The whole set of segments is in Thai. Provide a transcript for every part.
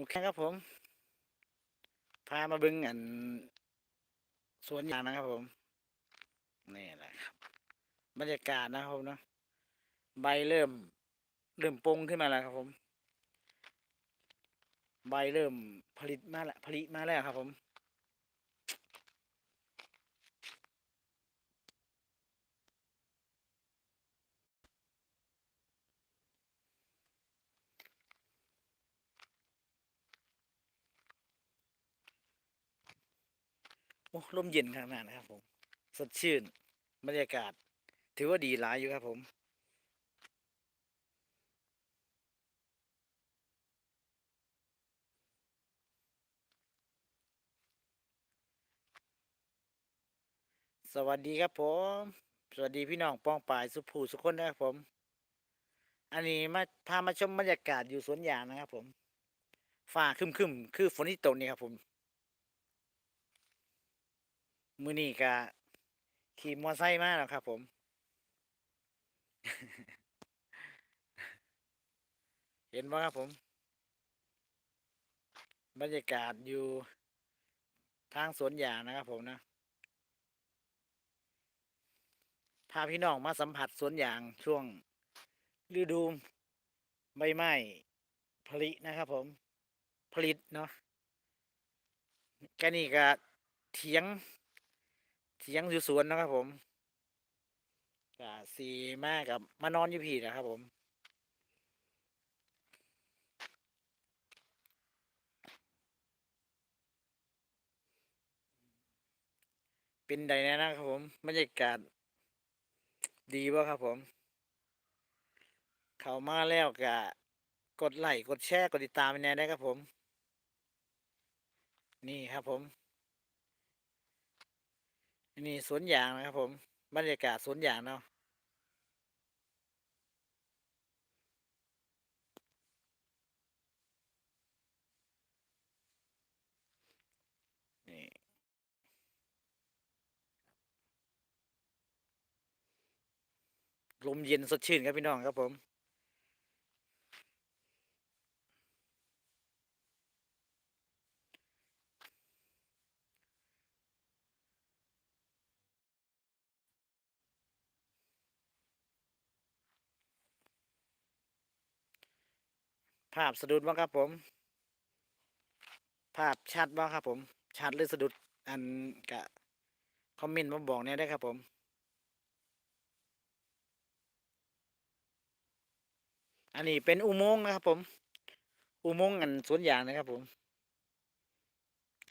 โอเคครับผม พามาบึงอันสวนยางนะครับผม นี่แหละครับ บรรยากาศนะครับผมเนาะใบเริ่ม เริ่มปงขึ้นมาแล้วครับผม ใบเริ่มผลิตมาแล้วผลิตมาแล้วครับผม โอ้ลมเย็นขนาดนะครับ ผม สดชื่นบรรยากาศ ถือว่าดีหลายอยู่ครับผมสวัสดีครับผม สวัสดีพี่น้องปองป่ายสุภูสุคนนะครับผม อันนี้มาพามาชมบรรยากาศอยู่สวนยางนะครับผม ฟ้าครึมคือฝนที่ตกนี่ครับผม มือนี่กะขี่มอไซค์มาแล้วครับ ผม เห็นไหมครับผม บรรยากาศอยู่ทางสวนยางนะครับผมนะพาพี่น้องมาสัมผัสสวนยางช่วงฤดูใบไม้ผลินะครับ ผม ผลิตเนาะแกนี่ก็เถียง เถียงอยู่สวนนะครับผมก็สีมากกับมานอนอยู่พี่นะครับผมเป็นไดแน่นะครับผมบรรยากาศดีบ่ครับผม เข้ามาแล้วก็กดไลค์กดแชร์กดติดตามไปแน่ได้ครับผม นี่ครับผม นี่สวนยางนะครับผม บรรยากาศสวนยางเนาะลมเย็นสดชื่นครับพี่น้องครับผม ภาพสะดุดบ้างครับผม ภาพชัดบ้างครับผม ชัดหรือสะดุดอันกะคอมเมนต์มาบอกเนี่ยได้ครับผมอันนี้เป็นอุโมงค์นะครับผม อุโมงค์อันสวนยางนะครับผม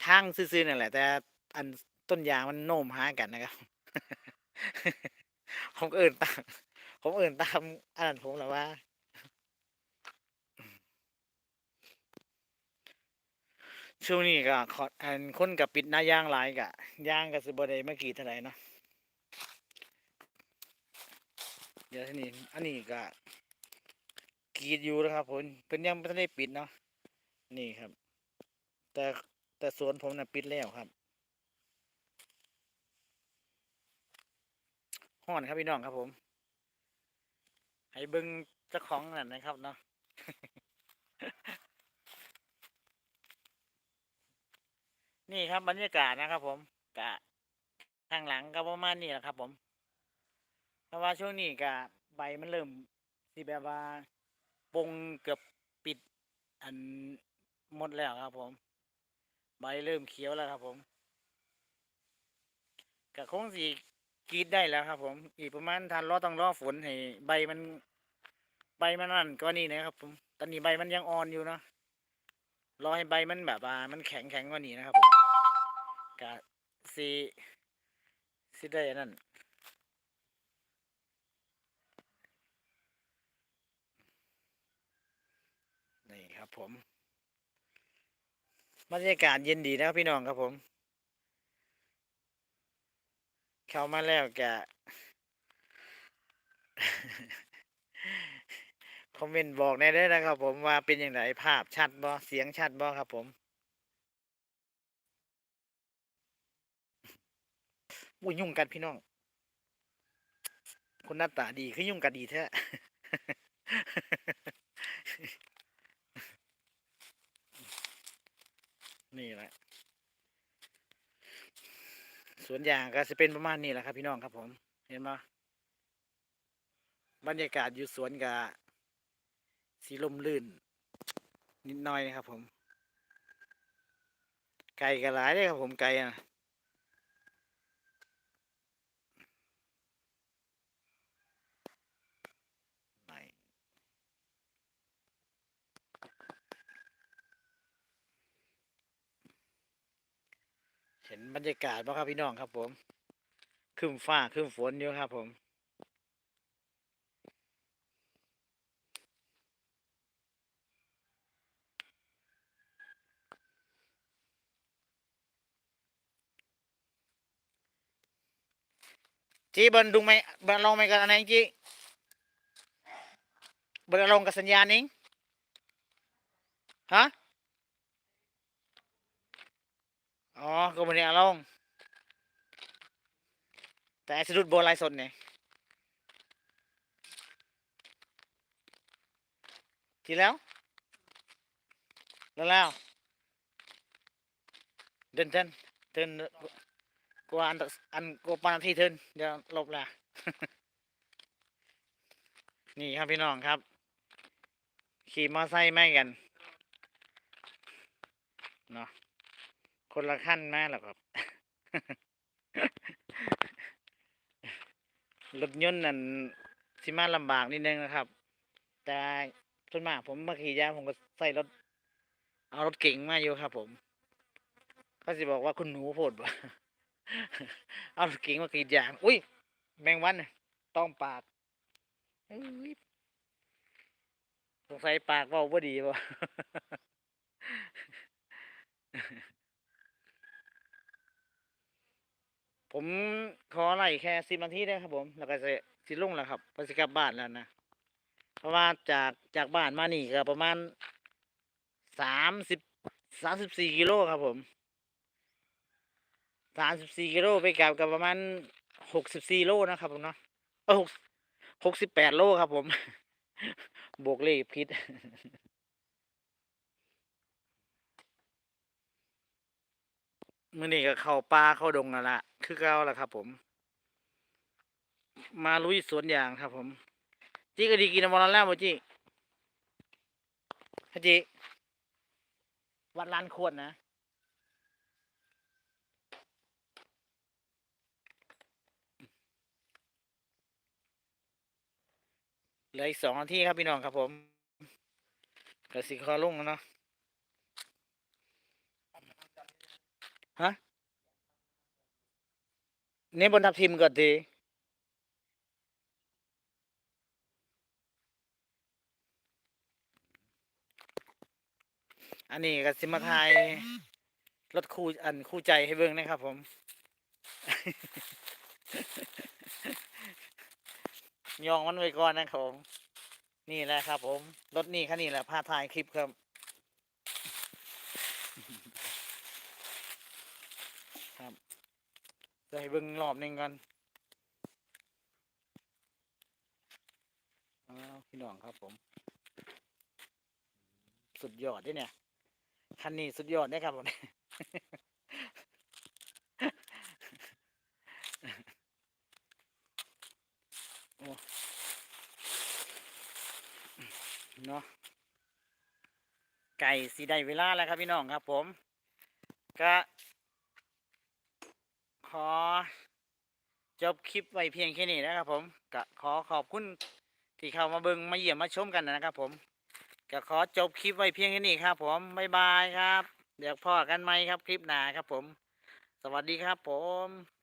ทางซื่อๆนั่นแหละ แต่อันต้นยางมันโน้มหากันนะครับ ผมก็เอื่นตาม ผมเอื่นตามอันนั้นผมแหละว่า ช่วงนี้ก็ขอดอันคนกับปิดหน้าย่างหลายกะย่างกับสิบได้เมื่อกี้เท่าไหร่เนาะเดี๋ยวทีนี้อันนี้ก็กรีดอยู่นะครับผมเป็นยังไม่ได้ปิดเนาะนี่ครับ แต่แต่สวนผมน่ะปิดแล้วครับห้อนครับพี่น้องครับผม ให้เบิ้งเจ้าของนั่นนะครับเนาะ นี่ครับบรรยากาศนะครับ ผมกะทางหลังก็ประมาณนี้แหละครับ ผม เพราะว่าช่วงนี้กะใบมันเริ่มที่แบบว่าปงเกือบปิด อันหมดแล้วครับ ผม ใบเริ่มเขียวแล้วครับ ผมกะคงสีกรีดได้แล้วครับ ผม อีกประมาณทันรอต้องรอฝนให้ใบมันใบมันนั่นก็นี่นะครับ ผม ตอนนี้ใบมันยังอ่อนอยู่เนาะรอให้ใบมันแบบว่ามันแข็งแข็งกว่านี้นะครับผม กะซีซีได้นนั่นนี่ครับผมบรรยากาศเย็นดีนะครับพี่น้องครับผม เข้ามาแล้วแกคอมเมนต์บอกในได้นะครับผมว่าเป็นอย่างไรภาพชัดบ่เสียงชัดบ่ครับผม อุ้ยยุ่งกันพี่น้อง คนหน้าตาดีคือยุ่งกันดีแท้นี่แหละสวนยางก็จะเป็นประมาณนี้แหละครับ พี่น้องครับผม เห็นไหมบรรยากาศอยู่สวนกับสีลมลื่น นิดหน่อยนะครับผม ไก่ก็หลายเลยครับผมไก่อะไหนเห็ นบรรยากาศป่ะครับพี่น้องครับผมครึ้มฟ้าครึ้มฝนอยู่ครับผม จีบิร์นดุงไหมบิร์นลองไหมกันอันไหนจีบิร์นลองกับสัญญาณนี้ฮะ อ๋อก็มันเนี่ยลองแต่สะดุดโบราณสดเนี่ยทีแล้ว แล้วแล้วเดินเดินเดินกว่าอันตะอันกว่าปานาทีเทินเดี๋ยวลบละนี่ครับพี่น้องครับ ขี่มอไซค์ไม่กันเนาะ คนละขั้นแม่หรอกครับ รถยนต์นั่นสิมาลำบากนิดนึงนะครับ แต่ส่วนมากผมมาขี่ยางผมก็ใส่รถ เอารถเก๋งมาอยู่ครับ ผมเขาสิบอกว่าคุณหนูโพดบ่เอารถเก๋งมากรีดยาง อุ้ย แมงวันต้องปากเอ้ยสงสัยปากว่าบ่ดีบ่ ผมขอไล่แค่สิบนาทีได้ครับผม แล้วก็จะสิลงแล้วครับไปสิกลับบ้านแล้วนะ เพราะว่าจากจากบ้านมานี่ก็ประมาณสามสิบสามสิบสี่กิโลครับผมสามสิบสี่กิโลไปกลับกับประมาณหกสิบสี่โลนะครับผมเนาะเออหกหกสิบแปดโลครับผม บวกเลขผิด มื่อนี้ก็เข้าป่าเข้าดงแล้วละคือเก่าแล้วครับ ผม มาลุยสวนยางครับ ผมจีก็ดีกินน้ำมันแล้วบ่จีฮะจีวัดล้านขวดนะเหลืออีกสองนาทีครับพี่น้องครับผมกระสิคอลุ่งแล้วเนาะ ฮะเนี่ยบนทับทิมก่อนดีอันนี้ก็สิมาทายรถคู่อันคู่ใจให้เบิ่งนะครับผม ยองมันไว้ก่อนนะครับผม นี่แหละครับผม รถนี่คันนี้แหละพาถ่ายคลิปครับ จะให้เบิ่งรอบหนึ่งก่อนอ้าวพี่น้องครับผม สุดยอดเด้เนี่ย คันนี้สุดยอดได้ครับผมโอ้เนาะไก่สีได้เวลาแล้วครับพี่น้องครับผม ก็ อจบคลิปไว้เพียงแค่นี้นะครับผมก็ขอขอบคุณที่เข้ามาเบิงมาเยี่ยมมาชมกันนะครับผมก็ขอจบคลิปไว้เพียงแค่นี้ครับ ผมบ๊ายบายครับ เดี๋ยวพ่อกันไหมครับคลิปหน้าครับผม สวัสดีครับผม